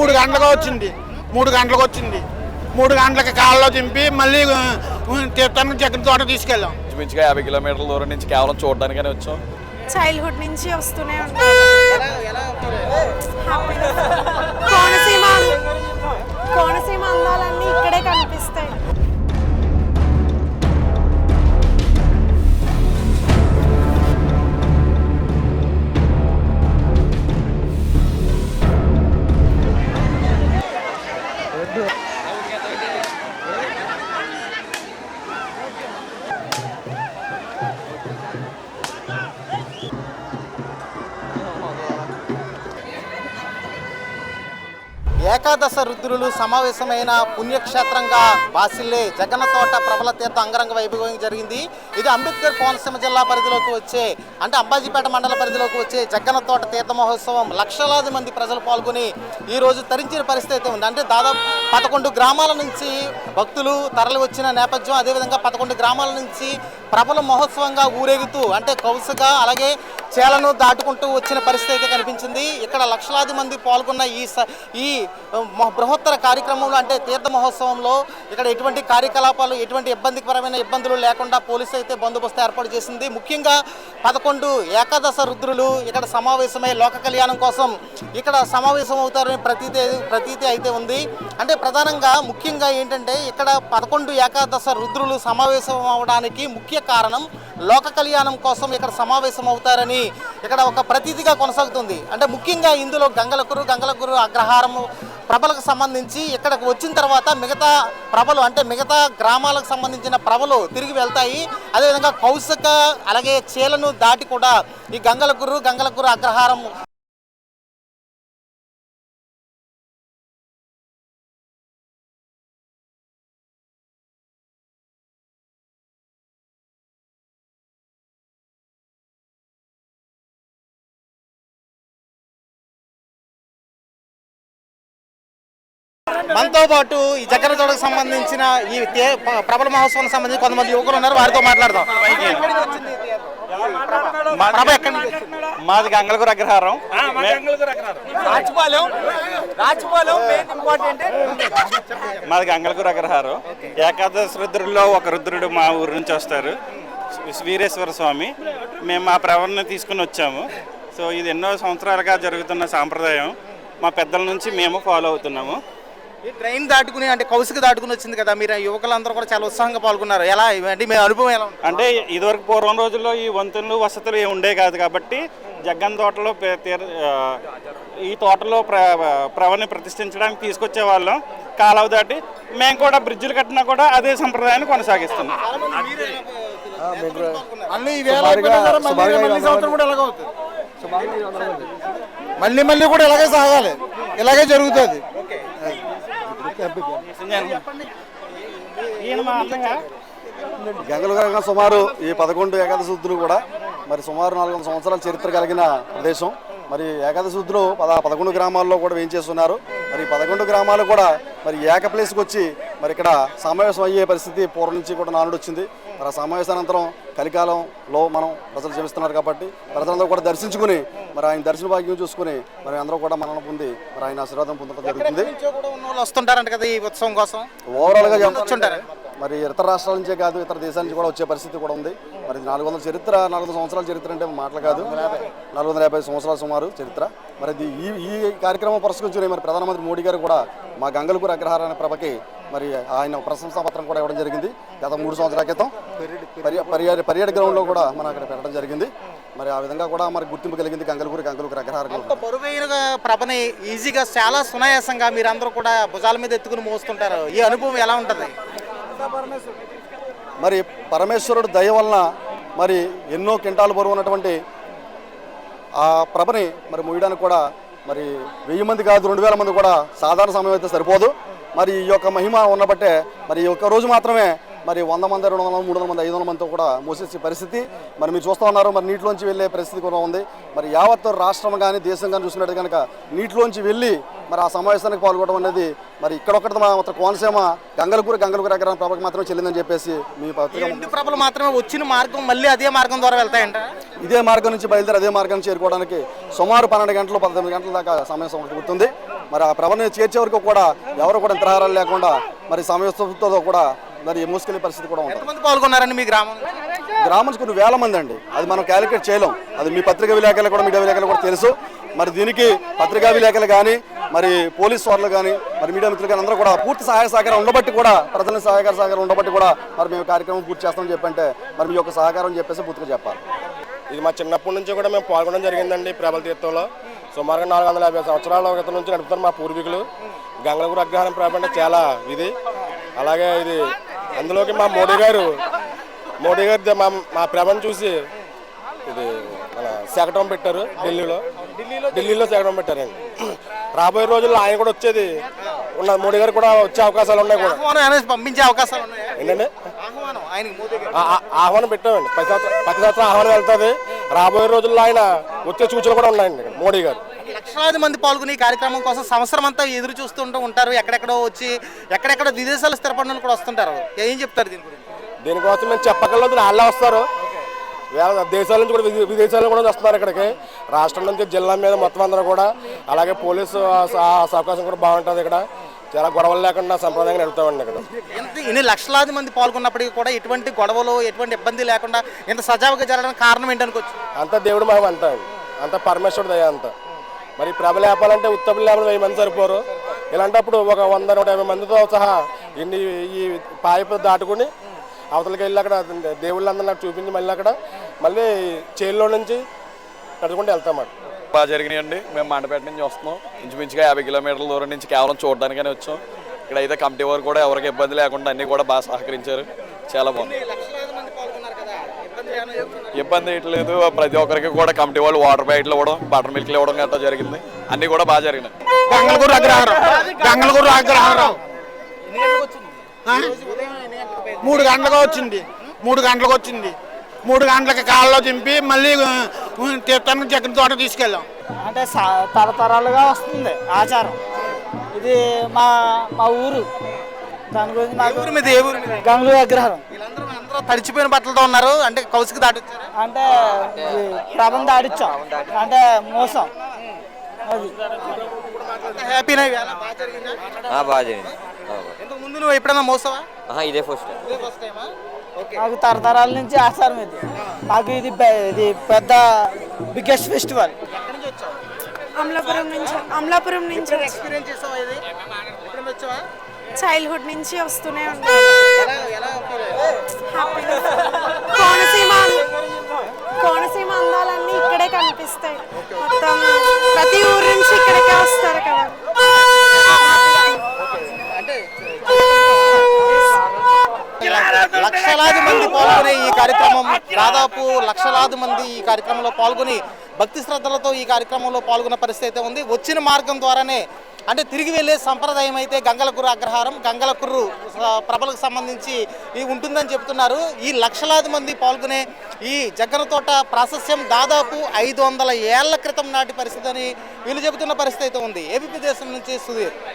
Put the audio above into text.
మూడు గంటలకు వచ్చింది. మూడు గంటలకు వచ్చింది. మూడు గంటలకి కాళ్ళలో దింపి మళ్ళీ తీర్థానికి చక్కెర తోట తీసుకెళ్ళాం. యాభై కిలోమీటర్ల దూరం నుంచి కేవలం చూడడానికనే వచ్చాం. చైల్డ్హుడ్ నుంచి వస్తూనే ఉంటాను కోనసీమ కోనసీమ అందాలన్నీ ఇక్కడే కనిపిస్తాయి. ああ! ఏకాదశ రుద్రులు సమావేశమైన పుణ్యక్షేత్రంగా బాసిల్లే జగన్నతోట ప్రబల తీర్థ అంగరంగ వైభవం జరిగింది. ఇది అంబేద్కర్ కోనసీమ జిల్లా పరిధిలోకి వచ్చే అంటే అంబాజీపేట మండల పరిధిలోకి వచ్చే జగన్నతోట తీర్థ మహోత్సవం లక్షలాది మంది ప్రజలు పాల్గొని ఈరోజు తరించిన పరిస్థితి అయితే ఉంది. అంటే దాదాపు పదకొండు గ్రామాల నుంచి భక్తులు తరలి వచ్చిన నేపథ్యం అదేవిధంగా పదకొండు గ్రామాల నుంచి ప్రబల మహోత్సవంగా ఊరేగుతూ అంటే కౌసుగా అలాగే చేలను దాటుకుంటూ వచ్చిన పరిస్థితి అయితే కనిపించింది. ఇక్కడ లక్షలాది మంది పాల్గొన్న ఈ స- ఈ బృహత్తర కార్యక్రమంలో అంటే తీర్థ మహోత్సవంలో ఇక్కడ ఎటువంటి కార్యకలాపాలు ఎటువంటి ఇబ్బందికరమైన ఇబ్బందులు లేకుండా పోలీసు అయితే బందోబస్తు ఏర్పాటు చేసింది. ముఖ్యంగా పదకొండు ఏకాదశ రుద్రులు ఇక్కడ సమావేశమై లోక కళ్యాణం కోసం ఇక్కడ సమావేశం అవుతారని ప్రతీతి ప్రతీతి అయితే ఉంది. అంటే ప్రధానంగా ముఖ్యంగా ఏంటంటే ఇక్కడ పదకొండు ఏకాదశ రుద్రులు సమావేశం అవడానికి ముఖ్య కారణం లోక కళ్యాణం కోసం ఇక్కడ సమావేశం అవుతారని ఇక్కడ ఒక ప్రతీతిగా కొనసాగుతుంది. అంటే ముఖ్యంగా ఇందులో గంగలకురు గంగలకురు అగ్రహారము ప్రభలకు సంబంధించి ఇక్కడికి వచ్చిన తర్వాత మిగతా ప్రభలు అంటే మిగతా గ్రామాలకు సంబంధించిన ప్రభలు తిరిగి వెళ్తాయి. అదేవిధంగా కౌశక అలాగే చేలను దాటి కూడా ఈ గంగలకురు గంగలగురు అగ్రహారం మనతో పాటు ఈ జగన్ తోటకు సంబంధించిన ఈ ప్రబల మహోత్సవానికి సంబంధించి కొంతమంది యువకులు ఉన్నారు. వారితో మాట్లాడదాం. ప్రభ ఎక్కడి నుంచి వచ్చింది? మాది గంగలగురు అగ్రహారం. మాది గంగలగురు అగ్రహారం. ఏకాదశ రుద్రుల్లో ఒక రుద్రుడు మా ఊరు నుంచి వస్తారు. వీరేశ్వర స్వామి. మేము మా ప్రవర్ణ తీసుకుని వచ్చాము. సో ఇది ఎన్నో సంవత్సరాలుగా జరుగుతున్న సాంప్రదాయం. మా పెద్దల నుంచి మేము ఫాలో అవుతున్నాము. ఈ ట్రైన్ దాటుకుని అంటే కౌశిక దాటుకుని వచ్చింది కదా మీరు ఆ యువకులందరూ కూడా చాలా ఉత్సాహంగా పాల్గొన్నారు. ఎలా అంటే మీ అనుభవం ఎలా ఉంది అంటే ఇదివరకు పూర్వం రోజుల్లో ఈ వంతెనలు వసతులు ఏమి ఉండే కాదు కాబట్టి జగ్గన్ తోటలో ఈ తోటలో ప్ర ప్రవని ప్రతిష్ఠించడానికి తీసుకొచ్చే వాళ్ళం. కాలువ దాటి మేము కూడా బ్రిడ్జిలు కట్టినా కూడా అదే సంప్రదాయాన్ని కొనసాగిస్తున్నాం. మళ్ళీ? మళ్ళీ కూడా ఇలాగే అవుతుంది. మళ్ళీ మళ్ళీ కూడా ఇలాగే సాగాలి. ఇలాగే జరుగుతుంది. గంగలగంగా సుమారు ఈ పదకొండు ఏకాదశి శుద్ధులు కూడా మరి సుమారు నాలుగు వందల సంవత్సరాల చరిత్ర కలిగిన ప్రదేశం. మరి ఏకాదశి శుద్ధులు పద పదకొండు గ్రామాల్లో కూడా వేయించేస్తున్నారు. మరి పదకొండు గ్రామాలు కూడా మరి ఏక ప్లేస్కి వచ్చి మరి ఇక్కడ సమావేశం అయ్యే పరిస్థితి పూర్వం నుంచి కూడా నానుడు వచ్చింది. మరి ఆ సమావేశానంతరం కలికాలంలో మనం ప్రజలు జీవిస్తున్నారు కాబట్టి ప్రజలందరూ కూడా దర్శించుకుని మరి ఆయన దర్శన భాగ్యం చూసుకుని మరి అందరూ కూడా మనల్ని పొంది మరి ఆయన ఆశీర్వాదం పొందడం జరుగుతుంది. వస్తుంటారంట కదా ఈ ఉత్సవం కోసం? ఓవరాల్గా. మరి ఇతర రాష్ట్రాల నుంచే కాదు ఇతర దేశాల నుంచి కూడా వచ్చే పరిస్థితి కూడా ఉంది. మరి నాలుగు వందల చరిత్ర నాలుగు వందల సంవత్సరాల చరిత్ర అంటే మాటలు కాదు. నాలుగు వందల యాభై సంవత్సరాల సుమారు చరిత్ర. మరి ఈ ఈ కార్యక్రమం పురస్కరించుకుని మరి ప్రధానమంత్రి మోడీ గారు కూడా మా గంగలపూర్ అగ్రహార అనే ప్రభకి మరి ఆయన ప్రశంసా పత్రం కూడా ఇవ్వడం జరిగింది. గత మూడు సంవత్సరాల క్రితం. పర్య- పర్యాయ పర్యాటక గ్రౌండ్లో కూడా మనం అక్కడ పెట్టడం జరిగింది. మరి ఆ విధంగా కూడా మరి గుర్తింపు కలిగింది గంగలపూర్ గంగలపూర్ అగ్రహారం బరువైన ప్రభని ఈజీగా చాలా సునాయాసంగా మీరందరూ కూడా భుజాల మీద ఎత్తుకుని మోస్తుంటారు. ఈ అనుభవం ఎలా ఉంటుంది? మరి పరమేశ్వరుడు దయ వలన మరి ఎన్నో కింటాలు బరువు ఉన్నటువంటి ఆ ప్రభని మరి మోయడానికి కూడా మరి వెయ్యి మంది కాదు రెండు వేల మంది కూడా సాధారణ సమయం అయితే సరిపోదు. మరి ఈ యొక్క మహిమ ఉన్నబట్టే మరి ఈ ఒక్క రోజు మాత్రమే మరి వంద మంది రెండు వందల మూడు వందల మంది ఐదు వందల మందితో కూడా మోసేసే పరిస్థితి. మరి మీరు చూస్తూ ఉన్నారు మరి నీటిలోంచి వెళ్ళే పరిస్థితి కూడా ఉంది. మరి యావత్ రాష్ట్రం కానీ దేశం కానీ చూసినట్టు కనుక నీటిలోంచి వెళ్ళి మరి ఆ సమావేశానికి పాల్గొనడం అనేది మరి ఇక్కడొక్కటి మాత్రం కోనసీమ గంగలకూరు గంగలకూరు ఎక్కడ ప్రభకి మాత్రమే చెల్లిందని చెప్పేసి మీ ప్రభలు మాత్రమే వచ్చిన మార్గం మళ్ళీ అదే మార్గం ద్వారా వెళ్తాయంట? ఇదే మార్గం నుంచి బయలుదేరి అదే మార్గం చేరుకోవడానికి సుమారు పన్నెండు గంటలు పద్దెనిమిది గంటల దాకా సమయం సమకూరుతుంది. మరి ఆ ప్రభని చేర్చే వరకు కూడా ఎవరు కూడా ఇంతహారాలు లేకుండా మరి సమయస్థతో కూడా మరి మూసుకెళ్ళే పరిస్థితి కూడా ఉంటుంది. ఎంతమంది పాల్గొన్నారండి మీ గ్రామం? గ్రామం నుంచి కొన్ని వేల మంది అండి. అది మనం క్యాలిక్యులేట్ చేయలేం. అది మీ పత్రికా విలేకరులు కూడా మీడియా విలేకరులు కూడా తెలుసు. మరి దీనికి పత్రికా విలేకరులు కానీ మరి పోలీస్ వార్లు కానీ మరి మీడియా మిత్రులు కానీ అందరూ కూడా పూర్తి సహాయ సహకారం ఉండబట్టి కూడా ప్రజల సహాయకార సహకారం ఉండబట్టి కూడా మరి మేము కార్యక్రమం పూర్తి చేస్తామని చెప్పంటే మరి మీ యొక్క సహకారం చెప్పేసి పూర్తిగా చెప్పాలి. ఇది మా చిన్నప్పటి నుంచి కూడా మేము పాల్గొనడం జరిగిందండి ప్రభల తీర్థంలో. సుమారుగా నాలుగు వందల యాభై సంవత్సరాల క్రితం నుంచి నడుపుతారు మా పూర్వీకులు. గంగలగురు అగ్రహారం ప్రభ అంటే చాలా ఇది. అలాగే ఇది అందులోకి మా మోడీ గారు మోడీ గారు మా మా ప్రభను చూసి ఇది మన శకటం పెట్టారు ఢిల్లీలో. ఢిల్లీలో శకటం పెట్టారండి రాబోయే రోజుల్లో ఆయన కూడా వచ్చేది ఉన్న మోడీ గారు కూడా వచ్చే అవకాశాలు ఉన్నాయి కూడా. పంపించే అవకాశాలు ఉన్నాయా. ఏంటంటే ఆహ్వానం పెట్టామండి. ప్రతి సంవత్సరం ప్రతి సంవత్సరం ఆహ్వానం వెళ్తుంది. రాబోయే రోజుల్లో ఆయన వచ్చే సూచనలు కూడా ఉన్నాయండి మోడీ గారు. లక్షలాది మంది పాల్గొని ఈ కార్యక్రమం కోసం సంవత్సరం అంతా ఎదురు చూస్తుంటూ ఉంటారు. ఎక్కడెక్కడో వచ్చి ఎక్కడెక్కడ విదేశాల స్థిరపడిన కూడా వస్తుంటారు. ఏం చెప్తారు దీని గురించి? దీనికోసం మేము చెప్పగలదు వాళ్ళే వస్తారు. వేల దేశాల నుంచి కూడా విదే- విదేశాల నుంచి కూడా వస్తున్నారు ఇక్కడికి. రాష్ట్రం నుంచి జిల్లా మీద మొత్తం అందరూ కూడా. అలాగే పోలీసు అవకాశం కూడా బాగుంటుంది ఇక్కడ. చాలా గొడవలు లేకుండా సంప్రదాయంగా నడుపుతామండి ఇక్కడ. ఎంత ఇన్ని లక్షలాది మంది పాల్గొన్నప్పటికీ కూడా ఎటువంటి గొడవలు ఎటువంటి ఇబ్బంది లేకుండా ఇంత సజావుగా జరగడానికి కారణం ఏంటనుకోవచ్చు అంతా దేవుడు మహిమ అంతా అంతా పరమేశ్వరుడు దయ అంతా. మరి ప్రభ లేపాలంటే ఉత్తమ లేపలు వెయ్యి మంది సరిపోరు. ఇలాంటప్పుడు ఒక వంద నూట యాభై మందితో సహా ఇన్ని ఈ పాయపు దాటుకుని అవతలకి వెళ్ళి అక్కడ దేవుళ్ళందరూ నాకు చూపించి మళ్ళీ అక్కడ మళ్ళీ చేల్లో నుంచి నడుచుకుంటూ వెళ్తామాట బాగా జరిగినాయండి. మేము మండపేట నుంచి వస్తున్నాం. ఇంచుమించుగా యాభై కిలోమీటర్ల దూరం నుంచి కేవలం చూడడానికనే వచ్చాం. ఇక్కడ అయితే కమిటీ వారు కూడా ఎవరికి ఇబ్బంది లేకుండా అన్ని కూడా బాగా సహకరించారు. చాలా బాగుంది. లక్షలాది మంది పాల్గొన్నారు కదా ఇబ్బంది ఏట్లేదు ప్రతి ఒక్కరికి కూడా కమిటీ వాళ్ళు వాటర్ బ్యాట్లు ఇవ్వడం బటర్ మిల్క్లు ఇవ్వడం గట్రా జరిగింది. అన్ని కూడా బాగా జరిగినాయి. గంగలగూరు అగ్రహారం గంగలగూరు అగ్రహారం ఆ? మూడు గంటలకు వచ్చింది. మూడు గంటలకు వచ్చింది. మూడు గంటలకి కాళ్ళలో దింపి మళ్ళీ ఉ, తీర్థానికి జగన్ తోట తీసుకెళ్ళాం. అంటే స- తరతరాలుగా వస్తుంది ఆచారం. ఇది మా మా ఊరు. దాని గురించి మాకు ఊరి మీద? ఏ ఊరి గంగులు విగ్రహం. వీళ్ళందరూ అందరూ తడిచిపోయిన బట్టలతో ఉన్నారు. అంటే కౌసుకి దాటొచ్చారా? అంటే ఇది ప్రభం దాడిచ్చాం అంటే మోసం. అది. హ్యాపీనా? బాగా జరిగిందా? ఇంతకు ముందు నువ్వు ఎప్పుడైనా మోసావా? ఆహా, ఇదే ఫస్ట్ ఇదే ఫస్ట్ టైమా మాకు తరతరాల నుంచి ఆచారం ఇది. మాకు ఇది ఇది పెద్ద బిగ్గెస్ట్ ఫెస్టివల్. ఎక్కడి నుంచి వచ్చావు? అమలాపురం నుంచి అమలాపురం నుంచి. ఎక్స్పీరియన్స్ చేసావా ఇది? ఎప్పుడు వచ్చావా? చైల్డ్హుడ్ నుంచి వస్తూనే? హ్యాపీగా కోనసీమ కోనసీమ అందాలన్నీ ఇక్కడే కనిపిస్తాయి. మొత్తం ప్రతి ఊరు నుంచి కార్యక్రమం దాదాపు లక్షలాది మంది ఈ కార్యక్రమంలో పాల్గొని భక్తి శ్రద్ధలతో ఈ కార్యక్రమంలో పాల్గొన్న పరిస్థితి అయితే ఉంది. వచ్చిన మార్గం ద్వారానే అంటే తిరిగి వెళ్ళే సంప్రదాయం అయితే గంగలకుర్రు అగ్రహారం గంగలకుర్రు ప్రభలకు సంబంధించి ఈ ఉంటుందని చెప్తున్నారు. ఈ లక్షలాది మంది పాల్గొనే ఈ జగ్గన తోట ప్రాశస్యం దాదాపు ఐదు వందల ఏళ్ళ క్రితం నాటి పరిస్థితి అని వీళ్ళు చెబుతున్న పరిస్థితి అయితే ఉంది. ఏపీ దేశం నుంచి సుధీర్.